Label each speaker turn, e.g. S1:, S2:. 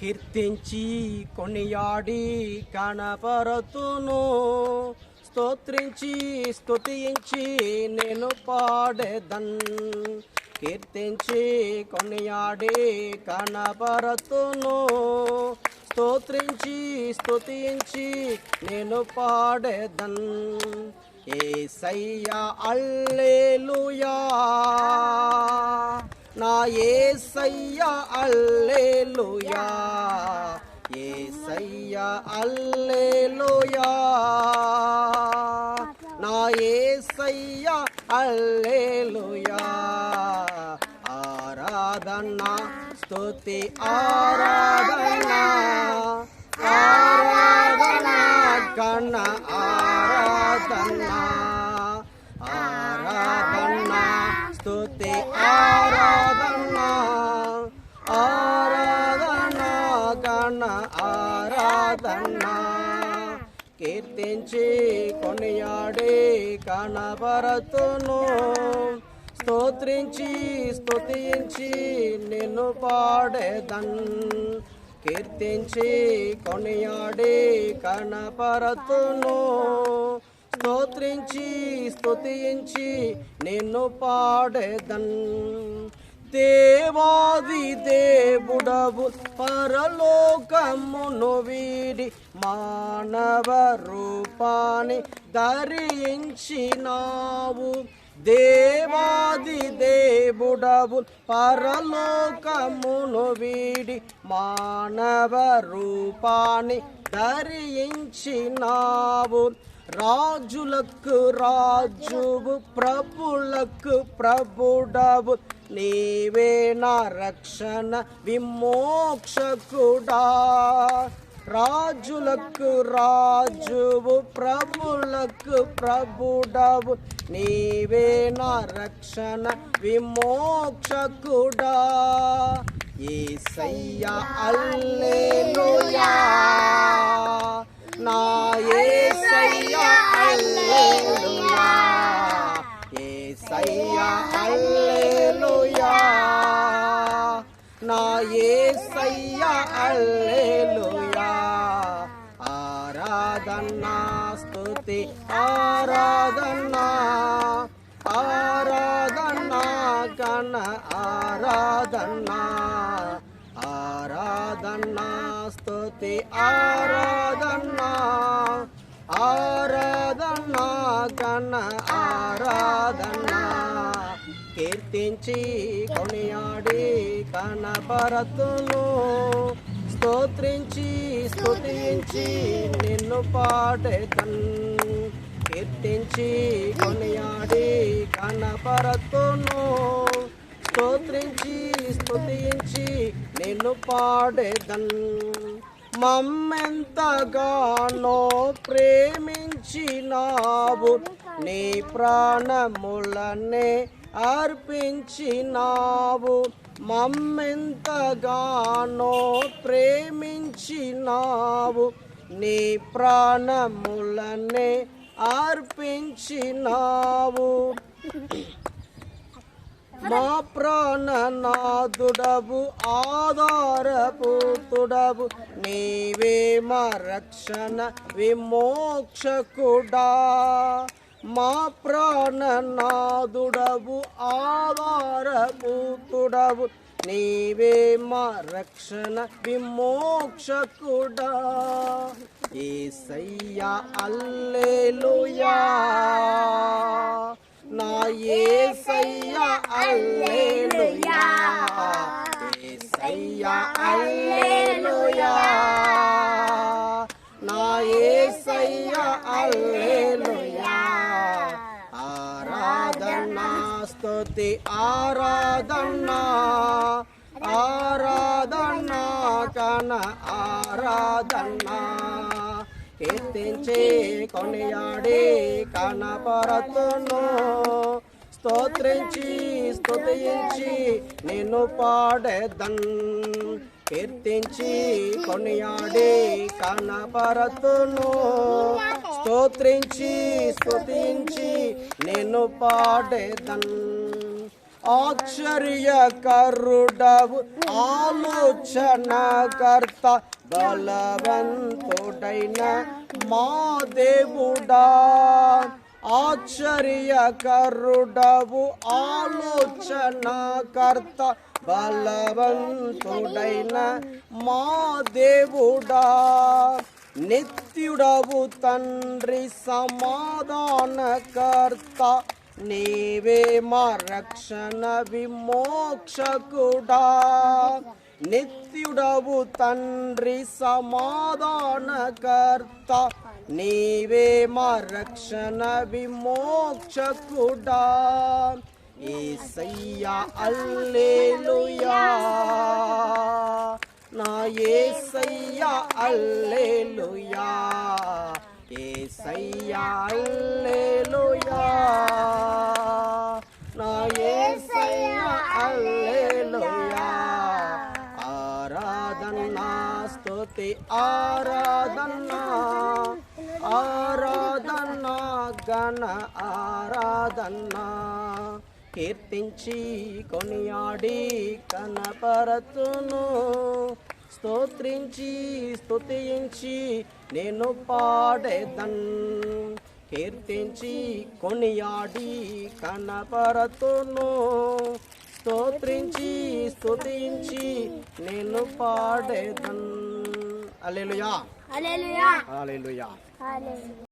S1: కీర్తించి కొనియాడి కనపరతును. స్తోత్రించి స్తుతించి నేను పాడేదన్. కీర్తించి కొనియాడి కనపరతును. స్తోత్రించి స్తుతించి నేను పాడేదన్. ఏసయ్యా అల్లేలుయా. ఏసయ్యా అల్లేలుయా. ఏసయ్యా అల్లేలుయా. నా ఏసయ్యా అల్లేలుయా. ఆరాధన స్తుతి ఆరాధన. ఆరాధన కన్న ఆరాధనా. ఆరాధన ఆరాధన. కీర్తించి కొనియాడే కనబరతును. స్తోత్రించి స్తుతించి నిన్ను పాడేదన్. కీర్తించి కొనియాడే కనపరతును స్తోత్రించి స్తుతించి నిన్ను పాడేదన్. దేవాది దేవుడవు పరలోకమును వీడి మానవ రూపాన్ని ధరించినావు. దేవాది దేవుడవు పరలోకమును వీడి మానవ రూపాన్ని ధరించినావు. రాజులకు రాజువు ప్రభులకు ప్రభుడవు నీవే నా రక్షణ విమోక్షకుడా రాజులకు రాజువు ప్రభులకు ప్రభుడవు. నీవే నా రక్షణ విమోక్షకుడా ఏసయ్యా అల్లే నా ఏసయ్యా అల్లేలుయా. ఆరాధనా స్తుతి ఆరాధనా. ఆరాధనా గణ ఆరాధనా. ఆరాధనా స్తుతి ఆరాధనా. ఆరాధనా గణ ఆరాధనా. కీర్తించి కొనియాడి కనపరతును స్తోత్రించి స్తుతించి నిన్ను పాడేతన్. కీర్తించి కొనియాడి కనపరతును స్తోత్రించి స్తుతించి నిన్ను పాడేదన్ మమ్మెంతగానో ప్రేమించినావు. నీ ప్రాణములనే అర్పించినావు మమ్మెంతగానో ప్రేమించినావు. నీ ప్రాణములనే అర్పించినావు. మా ప్రాణనాథుడవు ఆధారపుతుడవు నీవే మా రక్షణ విమోక్షకుడా. మా ప్రాణనాథుడవు ఆధారపుతుడవు నీవే మా రక్షణ విమోక్షకుడా ఏసయ్యా అల్లేలుయా. నా ఏసయ్యా అల్లేలుయా. ఏసయ్యా అల్లేలుయా. నా ఏసయ్యా అల్లేలుయా. ఆరాధనా స్తుతి ఆరాధనా ఆరాధనా కన ఆరాధనా కీర్తించి కొనియాడి కనపరతును స్తోత్రించి స్తుతించి నిన్ను పాడేదన్. కీర్తించి కొనియాడి కనపరతును స్తోత్రించి స్తుతించి నేను పాడేదన్. ఆశ్చర్యకరుడవు ఆలోచనకర్త బలవంతుడైన మా దేవుడా. ఆశ్చర్య కరుడవు ఆలోచన కర్త బలవంతుడైన మా దేవుడా. నిత్యుడవు తండ్రి సమాధానకర్త. నీవే మా రక్షణ విమోక్షకుడా. నిత్యుడవు తండ్రి సమాధానకర్త. నీవే మా రక్షణ విమోక్షకుడా. ఏసయ్యా అల్లేలుయా. నా ఏసయ్యా అల్లేలుయా. ఏసయ్యా అల్లేలుయా. నా ఏసయ్యా అల్లేలుయా. ఆరాధనా స్తుతి ఆరాధనా. ఆరాధనా గణ ఆరాధనా. కీర్తించి కొనియాడి కనపరతును స్తోత్రించి స్తుతించి నేను పాడేదన్. కీర్తించి కొనియాడి కనపరతును స్తోత్రించి స్తుతించి నేను పాడేదన్. అలెలుయా అలెలుయా
S2: హల్లెలూయా